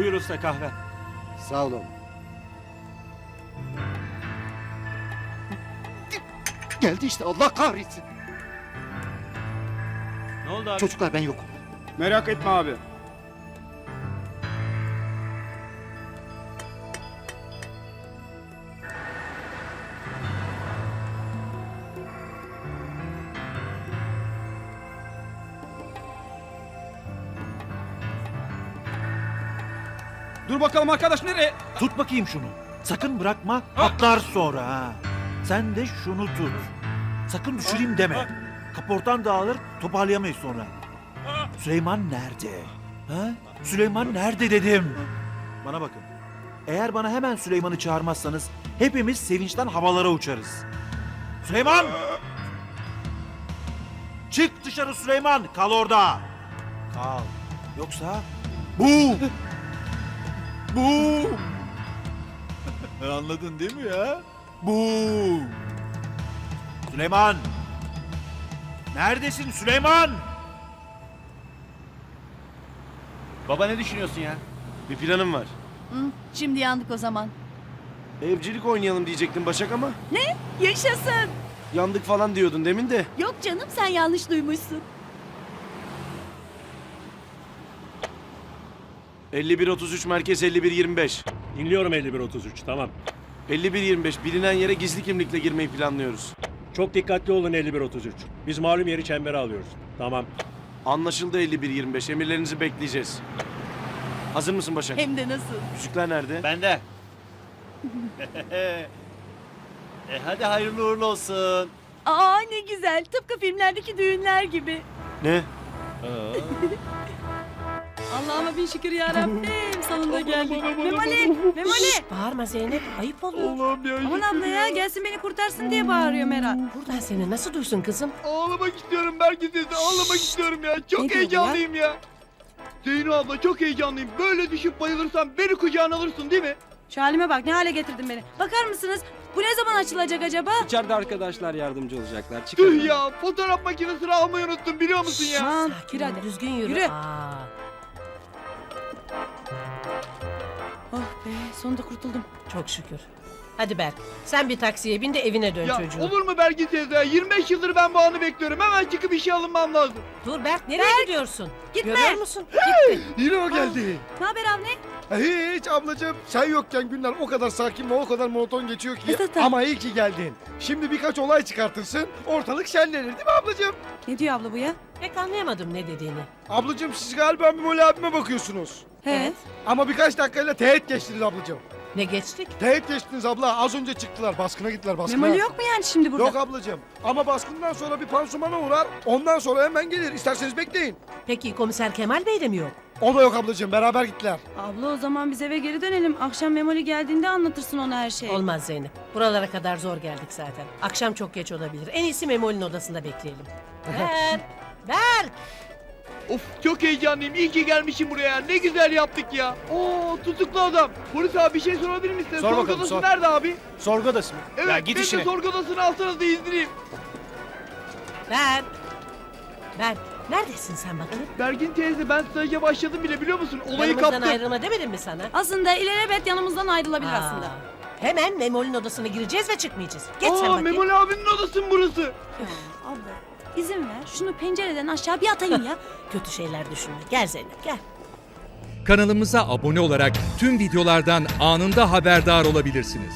Buyur usta kahve. Sağ olun. Geldi işte Allah kahretsin. Ne oldu abi? Çocuklar ben yokum. Merak etme abi. Dur bakalım arkadaş nereye? Tut bakayım şunu. Sakın bırakma. Patlar sonra ha. Sen de şunu tut. Sakın düşüreyim deme. Kaportan dağılır toparlayamayız sonra. Süleyman nerede? Ha? Süleyman nerede dedim. Bana bakın. Eğer bana hemen Süleyman'ı çağırmazsanız hepimiz sevinçten havalara uçarız. Süleyman! Çık dışarı Süleyman. Kal orada. Kal. Yoksa bu. Bu. Anladın değil mi ya? Bu. Süleyman. Neredesin Süleyman? Baba ne düşünüyorsun ya? Bir planım var. Hı, şimdi yandık o zaman. Evcilik oynayalım diyecektim Başak ama Ne? Yaşasın. yandık falan diyordun demin de. Yok canım sen yanlış duymuşsun. 51-33 merkez 51-25. Dinliyorum 5133 tamam. 51-25 bilinen yere gizli kimlikle girmeyi planlıyoruz. Çok dikkatli olun 5133. Biz malum yeri çembere alıyoruz. Tamam. Anlaşıldı 51-25 emirlerinizi bekleyeceğiz. Hazır mısın Başak? Hem de nasıl? Yüzükler nerede? Bende. e hadi hayırlı uğurlu olsun. Aa ne güzel. Tıpkı filmlerdeki düğünler gibi. Ne? Allah'ıma bin şükür ya Rabbim. Sonunda geldik. Memoli, Memoli. Bağırma Zeynep, ayıp oluyor. Allah'ım ya. Aman abla ya gelsin beni kurtarsın diye bağırıyor Meral. Buradan seni nasıl duysun kızım? Ağlamak istiyorum Berkin teyze ağlamak istiyorum ya. Ne Çok diyor heyecanlıyım ya. Zeyno abla çok heyecanlıyım. Böyle düşüp bayılırsam beni kucağına alırsın değil mi? Şu halime bak ne hale getirdin beni. Bakar mısınız? Bu ne zaman açılacak acaba? İçeride arkadaşlar yardımcı olacaklar. Tüh Çıkarın. ya fotoğraf makinesini almayı unuttum biliyor musun ya? Aman Sakin ol, hadi. düzgün yürü. Yürü. Aa, sonunda kurtuldum. çok şükür. Hadi Berk, sen bir taksiye bin de evine dön Ya çocuğum. olur mu Berkin teyze ya? 25 yıldır ben bu anı bekliyorum. Hemen çıkıp işe alınmam lazım. Dur Berk, nereye gidiyorsun? Gitme. Görüyor musun? Gitti. Yine o geldi. Ne haber Avni? Hiç ablacığım sen yokken günler o kadar sakin ve o kadar monoton geçiyor ki. Abi. Ama iyi ki geldin. Şimdi birkaç olay çıkartırsın ortalık şenlenir değil mi ablacığım? Ne diyor abla bu ya? Pek anlayamadım ne dediğini. Ablacığım siz galiba Mimoli abime bakıyorsunuz. He. Evet. Ama birkaç dakikayla teğet geçtiniz ablacığım. Ne geçtik? Teğet geçtiniz abla az önce çıktılar baskına gittiler baskına. Memoli yok mu yani şimdi burada? Yok ablacığım ama baskından sonra bir pansumana uğrar ondan sonra hemen gelir isterseniz bekleyin. Peki komiser Kemal Bey de mi yok? O da yok ablacığım beraber gittiler. Abla o zaman biz eve geri dönelim. Akşam Memoli geldiğinde anlatırsın ona her şeyi. Olmaz Zeynep. Buralara kadar zor geldik zaten. Akşam çok geç olabilir. En iyisi Memoli'nin odasında bekleyelim. Berk! Berk! Of çok heyecanlıyım. İyi ki gelmişim buraya. Ne güzel yaptık ya. Oo tutuklu adam. Polis abi bir şey sorabilir misin? Sor Sorgu bakalım, odası sor. nerede abi? Sorgu odası mı? Evet ya git beni işine. de sorgu odasına alsanız da izleyeyim. Berk! Berk! Neredesin sen bakayım? Bergin teyze ben staja başladım bile biliyor musun? Olayı Yanımızdan kaptım. ayrılma demedim mi sana? Aslında ilelebet yanımızdan ayrılabilir Aa, aslında. Hemen Memoli'nin odasına gireceğiz ve çıkmayacağız. Geç sen Aa bakayım. Memoli abinin odası mı burası? İzin ver şunu pencereden aşağı bir atayım ya. Kötü şeyler düşünme. Gel Zeynep gel. Kanalımıza abone olarak tüm videolardan anında haberdar olabilirsiniz.